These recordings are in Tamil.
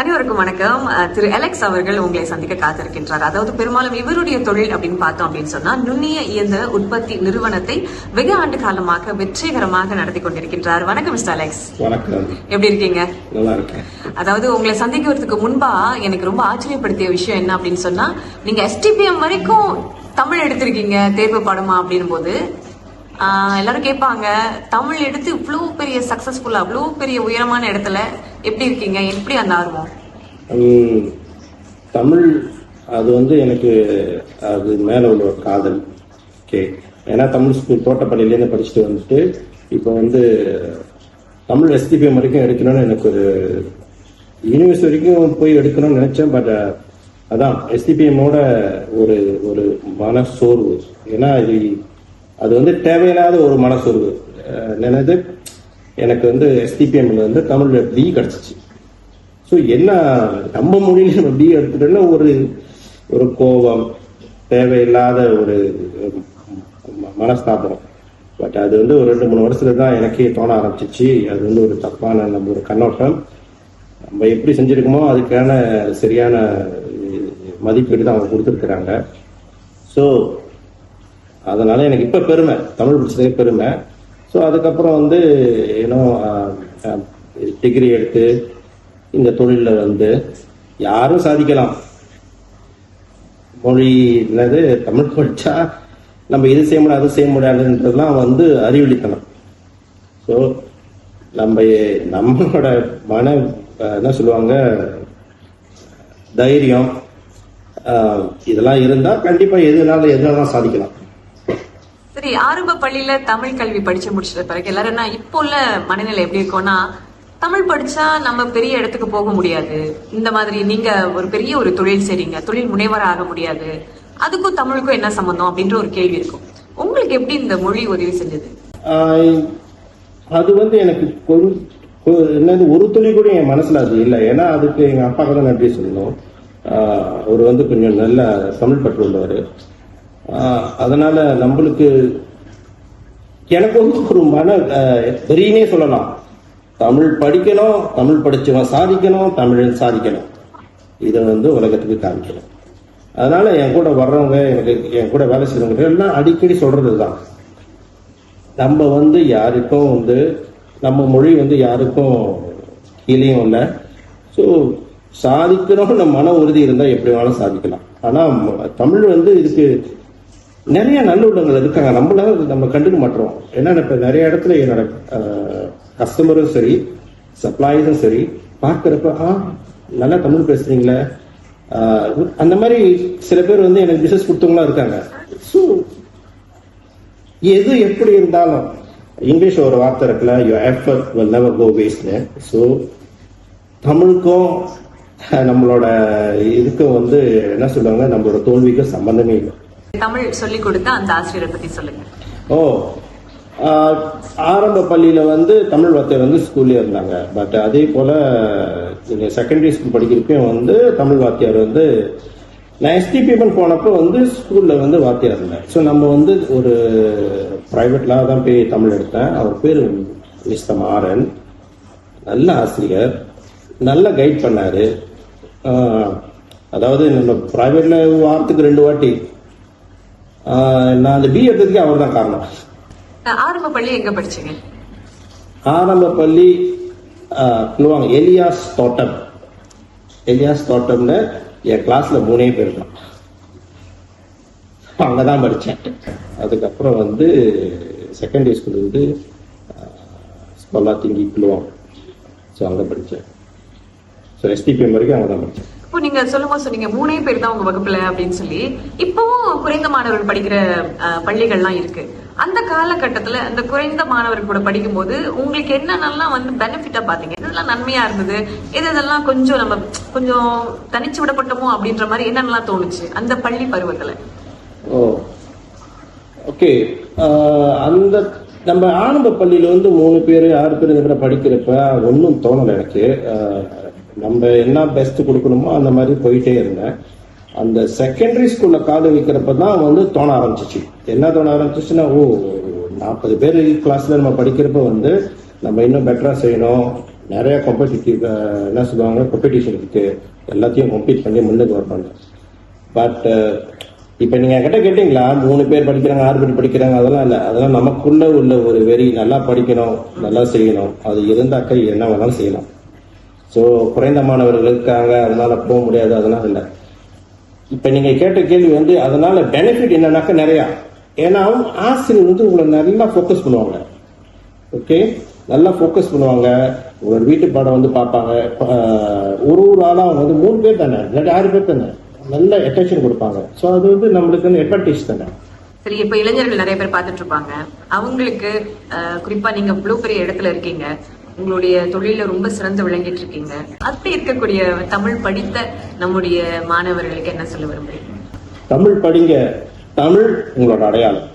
அனைவருக்கும் வணக்கம். திரு அலெக்ஸ் அவர்கள் உங்களை சந்திக்க காத்திருக்கின்றார். அதாவது பெரும்பாலும் இவருடைய தொழில் அப்படின்னு பார்த்தோம் அப்படின்னு சொன்னா நுண்ணிய இயந்திர உற்பத்தி நிறுவனத்தை வெகு ஆண்டு காலமாக வெற்றிகரமாக நடத்தி கொண்டிருக்கின்றார். வணக்கம் மிஸ்டர் அலெக்ஸ் வணக்கம். எப்படி இருக்கீங்க? அதாவது உங்களை சந்திக்கிறதுக்கு முன்பா எனக்கு ரொம்ப ஆச்சரியப்படுத்திய விஷயம் என்ன அப்படின்னு சொன்னா நீங்க எஸ்டிபிஎம் வரைக்கும் தமிழ் எடுத்திருக்கீங்க தேர்வு பாடமா அப்படின் போது எல்லாரும் கேட்பாங்க தமிழ் எடுத்து இவ்வளோ பெரிய சக்சஸ்ஃபுல்லா அவ்வளோ பெரிய உயரமான இடத்துல எப்படி இருக்கீங்க? எப்படி அந்த ஆர்வம்? தமிழ் அது வந்து எனக்கு அது மேலே உள்ள ஒரு காதல் ஓகே ஏன்னா தமிழ் ஸ்கூல் தோட்டப்பள்ளியிலேருந்து படிச்சுட்டு வந்துட்டு இப்போ வந்து தமிழ் எஸ்டிபிஎம் வரைக்கும் எடுக்கணும்னு எனக்கு ஒரு யூனிவர்சிட்டி வரைக்கும் போய் எடுக்கணும்னு நினச்சேன் பட் அதான் எஸ்டிபிஎம்மோட ஒரு ஒரு மன சோர்வு ஏன்னா இது அது வந்து தேவையில்லாத ஒரு மனசோர்வு. அஹ் என்னது? எனக்கு வந்து எஸ்டிபிஎம்ல வந்து தமிழ்ல பி கிடைச்சிச்சு. ஸோ என்ன நம்ம மொழியில நம்ம பி எடுத்துட்டோம்னா ஒரு ஒரு கோபம் தேவையில்லாத ஒரு மனஸ்தாபனம் மனஸ்தாபம். பட் அது வந்து ஒரு ரெண்டு மூணு வருஷத்துல தான் எனக்கே தோண ஆரம்பிச்சிச்சு. அது வந்து ஒரு தப்பான நம்ம ஒரு கண்ணோட்டம். நம்ம எப்படி செஞ்சிருக்கோமோ அதுக்கான சரியான மதிப்பீடு தான் அவங்க கொடுத்துருக்குறாங்க. ஸோ அதனால எனக்கு இப்போ பெருமை. தமிழ் படிச்சதே பெருமை. ஸோ அதுக்கப்புறம் வந்து ஏன்னோ டிகிரி எடுத்து இந்த தொழிலில் வந்து யாரும் சாதிக்கலாம். மொழி என்னது? தமிழ் படிச்சா நம்ம இது செய்ய முடியாது அது செய்ய முடியாதுன்றதுலாம் வந்து அறிவொளித்தனம் ஸோ நம்ம நம்மளோட மன என்ன சொல்லுவாங்க தைரியம் இதெல்லாம் இருந்தால் கண்டிப்பாக எதுனால எதுனாலும் சாதிக்கலாம். சரி ஆரம்ப பள்ளியில தமிழ் கல்வி படிச்சு முடிச்சத பிறகு எல்லாரும் என்ன இப்போ உள்ள மனநிலை எப்படி இருக்கும்னா தமிழ் படிச்சா நம்ம பெரிய இடத்துக்கு போக முடியாது. இந்த மாதிரி நீங்க ஒரு பெரிய ஒரு தொழில் செய்றீங்க தொழில் முனைவராக ஆக முடியாது. அதுக்கும் தமிழுக்கும் என்ன சம்பந்தம் அப்படின்ற ஒரு கேள்வி இருக்கும். உங்களுக்கு எப்படி இந்த மொழி உதவி செஞ்சது? ஆஹ் அது வந்து எனக்கு என்னது ஒரு துளி கூட என் மனசுல அது இல்லை. ஏன்னா அதுக்கு எங்க அப்பா கூட நன்றி சொல்லணும்? ஆஹ் அவர் வந்து கொஞ்சம் நல்ல தமிழ் பற்று உள்ளவர். அதனால நம்மளுக்கு எனக்கு வந்து ஒரு மன ஆஹ் வெறினே சொல்லலாம். தமிழ் படிக்கணும் தமிழ் படிச்சவன் சாதிக்கணும் தமிழன் சாதிக்கணும். இதை வந்து உலகத்துக்கு காமிக்கணும். அதனால என் கூட வர்றவங்க எனக்கு என் கூட வேலை செய்யறவங்க எல்லாம் அடிக்கடி சொல்றது தான் நம்ம வந்து யாருக்கும் வந்து நம்ம மொழி வந்து யாருக்கும் கீழேயும் இல்லை. ஸோ சாதிக்கணும்னு நம்ம மன உறுதி இருந்தால் எப்படி வேணாலும் சாதிக்கலாம். ஆனால் தமிழ் வந்து இதுக்கு நிறைய நல்லுள்ளங்கள் இருக்காங்க. நம்மள நம்ம கண்டுக்க மாட்டோம். ஏன்னா இப்போ நிறைய இடத்துல என்னோட கஸ்டமரும் சரி சப்ளைஸும் சரி பார்க்குறப்ப ஆ நல்லா தமிழ் பேசுறீங்களே. அந்த மாதிரி சில பேர் வந்து எனக்கு பிசினஸ் கொடுத்தவங்களாம் இருக்காங்க. ஸோ எது எப்படி இருந்தாலும் இங்கிலீஷ் ஒரு வார்த்தை இருக்குல்ல your effort will never go waste. So தமிழுக்கும் நம்மளோட இதுக்கும் வந்து என்ன சொல்லுவாங்க நம்மளோட தோல்விக்கும் சம்பந்தமே இல்லை. தமிழ் சொல்லி கொடுத்த அந்த ஆசிரியரை பத்தி சொல்லுங்க. ஓ ஆரம்ப பள்ளியில் வந்து தமிழ் வார்த்தை வந்து ஸ்கூல்லே இருந்தாங்க. பட் அதே போல் நீங்கள் செகண்டரி ஸ்கூல் படிக்கிறப்பையும் வந்து தமிழ் வாத்தியார் வந்து நான் எஸ்டிபிஎம் போனப்போ வந்து ஸ்கூலில் வந்து வாத்தியார் இருந்தேன் ஸோ நம்ம வந்து ஒரு ப்ரைவேட்லாம் தான் போய் தமிழ் எடுத்தேன். அவர் பேர் மிஸ்டர் மாறன். நல்ல ஆசிரியர். நல்ல கைட் பண்ணார். அதாவது நம்ம ப்ரைவேட்டில் வாரத்துக்கு ரெண்டு வாட்டி நான் அந்த பி எடுத்ததுக்கு அவர் தான் காரணம். ஆரம்ப பள்ளி எங்க படிச்சீங்க? ஆரம்ப பள்ளி சொல்லுவாங்க எலியாஸ் தோட்டம். எலியாஸ் தோட்டம்னு என் கிளாஸ்ல மூணே பேர் தான். அங்கதான் படித்தேன் அதுக்கப்புறம் வந்து செகண்டரி ஸ்கூல் வந்து ஸ்கொல்லா திங்கி பிள்ளுவோம் ஸோ அங்கே படித்தேன் ஸோ எஸ்டிபிஎம் வரைக்கும் அங்கே தான் படித்தேன் இப்போ நீங்க சொல்லும்போது சொன்னீங்க மூணே பேர் தான் உங்க வகுப்புல அப்படின்னு சொல்லி. இப்போவும் குறைந்த மாணவர்கள் படிக்கிற பள்ளிகள்லாம் இருக்கு. அந்த காலகட்டத்துல அந்த குறைந்த மாணவர்கள் கூட படிக்கும்போது உங்களுக்கு என்னென்னலாம் வந்து பெனிஃபிட்டா பாத்தீங்க இதெல்லாம் நன்மையா இருந்தது? எது இதெல்லாம் கொஞ்சம் நம்ம கொஞ்சம் தனிச்சு விடப்பட்டோமோ அப்படின்ற மாதிரி என்னென்னலாம் தோணுச்சு அந்த பள்ளி பருவத்துல? ஓ. ஓகே. அந்த நம்ம ஆரம்ப பள்ளியில வந்து மூணு பேர் ஆறு பேர் இந்த மாதிரி படிக்கிறப்ப ஒன்றும் தோணலை எனக்கு. நம்ம என்ன பெஸ்ட் கொடுக்கணுமோ அந்த மாதிரி போயிட்டே இருந்தேன். அந்த செகண்டரி ஸ்கூல்ல காது வைக்கிறப்ப தான் வந்து தோண ஆரம்பிச்சிச்சு. என்ன தோண ஆரம்பிச்சிச்சுன்னா ஓ நாற்பது பேர் கிளாஸ்ல நம்ம படிக்கிறப்ப வந்து நம்ம இன்னும் பெட்டரா செய்யணும். நிறைய காம்படிட்டிவ் என்ன சொல்லுவாங்க காம்படிஷன் இருக்கு. எல்லாத்தையும் கம்ப்ளீட் பண்ணி முன்னுக்கு வரப்பாங்க பட் இப்போ நீங்கள் கிட்ட கேட்டிங்களா மூணு பேர் படிக்கிறாங்க ஆறு பேர் படிக்கிறாங்க அதெல்லாம் இல்லை. அதெல்லாம் நமக்குள்ள உள்ள ஒரு வெறி நல்லா படிக்கணும் நல்லா செய்யணும். அது இருந்தாக்க என்ன வேணாலும் செய்யலாம். ஸோ குறைந்த மாணவர்கள் இருக்காங்க அதனால போக முடியாது அதெல்லாம் இல்லை. இப்போ நீங்கள் கேட்ட கேள்வி வந்து அதனால பெனிஃபிட் என்னன்னாக்கா நிறையா. ஏன்னா ஆசிரியர் வந்து உங்களை நல்லா ஃபோக்கஸ் பண்ணுவாங்க. ஓகே நல்லா ஃபோக்கஸ் பண்ணுவாங்க. உங்களோட வீட்டு பாடம் வந்து பார்ப்பாங்க. ஒரு ஒரு ஆளாக அவங்க வந்து மூணு பேர் தானே? இல்லாட்டி ஆறு பேர் தானே? நல்ல அட்டென்ஷன் கொடுப்பாங்க. ஸோ அது வந்து நம்மளுக்கு அட்வான்டேஜ் தானே? சரி இப்ப இளைஞர்கள் நிறைய பேர் பார்த்துட்டு இருப்பாங்க. அவங்களுக்கு குறிப்பாக குறிப்பா நீங்க பெரிய இடத்துல இருக்கீங்க. உங்களுடைய தொழில ரொம்ப சிறந்து விளங்கிட்டு இருக்கீங்க அப்படி இருக்கக்கூடிய தமிழ் படித்த நம்முடைய மாணவர்களுக்கு என்ன சொல்ல விரும்புறீங்க? தமிழ் படிங்க. தமிழ் உங்களோட அடையாளம்.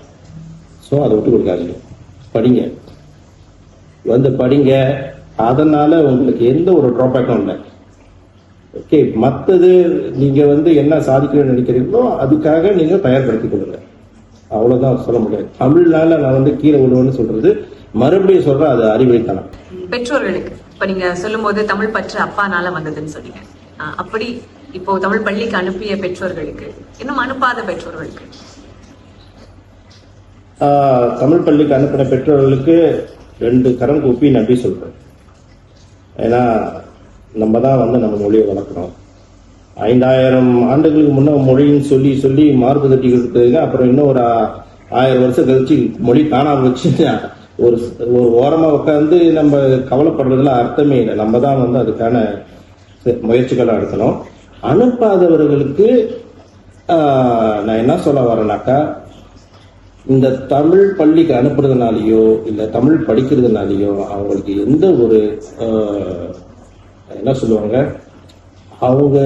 ஸோ அதை விட்டு கொடுக்காதீங்க. படிங்க. வந்து படிங்க. அதனால உங்களுக்கு எந்த ஒரு ட்ராபேக்கும் இல்லை. ஓகே மற்றது நீங்க வந்து என்ன சாதிக்கணும்னு நினைக்கிறீங்களோ அதுக்காக நீங்க தயார்படுத்திக் கொள்ளுங்க. அவ்வளவுதான் சொல்ல முடியாது. தமிழ்னால நான் வந்து கீழே விழுவேன்னு சொல்றது மறுபடியும் சொல்றேன் அது அறிவுரைத்தனம். பெற்றோர்களுக்கு இப்ப நீங்க சொல்லும்போது தமிழ் பற்று அப்பானால வந்ததுன்னு சொன்னீங்க. அப்படி இப்போ தமிழ் பள்ளிக்கு அனுப்பிய பெற்றோர்களுக்கு இன்னும் அனுப்பாத பெற்றோர்களுக்கு? தமிழ் பள்ளிக்கு அனுப்பின பெற்றோர்களுக்கு ரெண்டு கரம் கூப்பி நன்றி சொல்றேன். ஏன்னா நம்ம தான் வந்து நம்ம மொழியை வளர்க்குறோம். ஐந்தாயிரம் ஆண்டுகளுக்கு முன்ன மொழின்னு சொல்லி சொல்லி மார்பு தட்டி கொடுத்ததுங்க அப்புறம் இன்னும் ஒரு ஆயிரம் வருஷம் கழிச்சு மொழி காணாம வச்சு ஒரு ஒரு ஓரமாக உட்காந்து நம்ம கவலைப்படுறதுல அர்த்தமே இல்லை. நம்ம தான் வந்து அதுக்கான முயற்சிகளை எடுக்கணும். அனுப்பாதவர்களுக்கு நான் என்ன சொல்ல வரேனாக்கா இந்த தமிழ் பள்ளிக்கு அனுப்புறதுனாலேயோ இல்லை தமிழ் படிக்கிறதுனாலேயோ அவங்களுக்கு எந்த ஒரு என்ன சொல்லுவாங்க அவங்க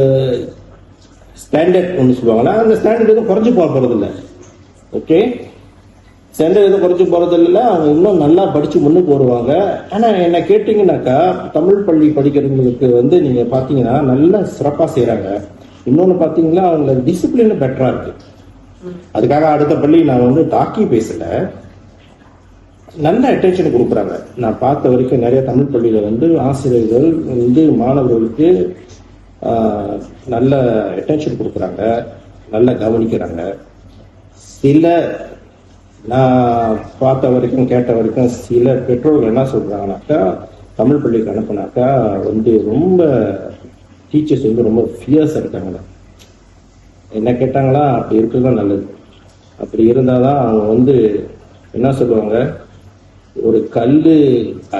ஸ்டாண்டர்ட் ஒன்று சொல்லுவாங்கன்னா அந்த ஸ்டாண்டர்ட் எதுவும் குறைஞ்சு போகிறதில்ல ஓகே ஸ்டாண்டர்ட் எதுவும் குறைச்சி போறதில்ல அவங்க இன்னும் நல்லா படிச்சு முன்னுக்கு வருவாங்க. ஆனா என்ன கேட்டீங்கன்னாக்கா தமிழ் பள்ளி படிக்கிறவங்களுக்கு வந்து நீங்க பாத்தீங்கன்னா நல்லா சிறப்பா செய்கிறாங்க இன்னொன்னு பாத்தீங்கன்னா அவங்கள டிசிப்ளின் பெட்டரா இருக்கு. அதுக்காக அடுத்த பள்ளி நான் வந்து தாக்கி பேசல. நல்ல அட்டென்ஷன் கொடுக்குறாங்க. நான் பார்த்த வரைக்கும் நிறைய தமிழ் பள்ளியில வந்து ஆசிரியர்கள் வந்து மாணவர்களுக்கு நல்ல அட்டென்ஷன் கொடுக்குறாங்க. நல்லா கவனிக்கிறாங்க. சில நான் பார்த்த வரைக்கும் கேட்ட வரைக்கும் சில பெற்றோர்கள் என்ன சொல்றாங்கனாக்கா தமிழ் பள்ளிக்கு அனுப்புனாக்கா வந்து ரொம்ப டீச்சர்ஸ் வந்து ரொம்ப ஃபியர்ஸ் இருக்காங்க. என்ன கேட்டாங்களா அப்படி இருக்கிறது தான் நல்லது. அப்படி இருந்தால் தான் அவங்க வந்து என்ன சொல்லுவாங்க ஒரு கல்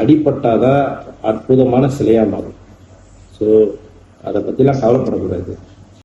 அடிப்பட்டாதான் அற்புதமான சிலையாக மாறும். ஸோ அதை பற்றிலாம் கவலைப்படக்கூடாது.